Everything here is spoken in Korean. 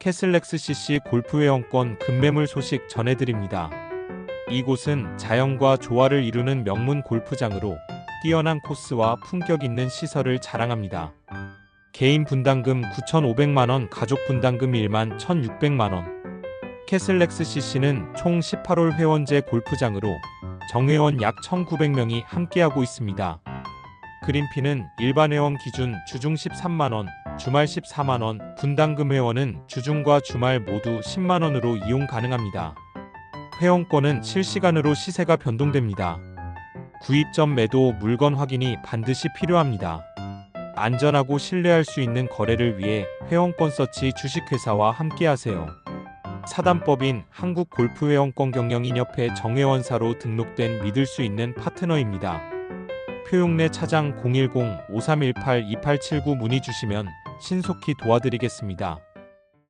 캐슬렉스 CC 골프 회원권 급매물 소식 전해드립니다. 이곳은 자연과 조화를 이루는 명문 골프장으로 뛰어난 코스와 품격 있는 시설을 자랑합니다. 개인 분담금 9,500만원, 가족 분담금 1만 1,600만원. 캐슬렉스 CC는 총 18홀 회원제 골프장으로 정회원 약 1,900명이 함께하고 있습니다. 그린피는 일반 회원 기준 주중 13만원, 주말 14만원, 분담금 회원은 주중과 주말 모두 10만원으로 이용 가능합니다. 회원권은 실시간으로 시세가 변동됩니다. 구입 전 매도 물건 확인이 반드시 필요합니다. 안전하고 신뢰할 수 있는 거래를 위해 회원권 서치 주식회사와 함께하세요. 사단법인 한국골프회원권 경영인협회 정회원사로 등록된 믿을 수 있는 파트너입니다. 표용내 차장 010-5318-2879 문의 주시면 신속히 도와드리겠습니다.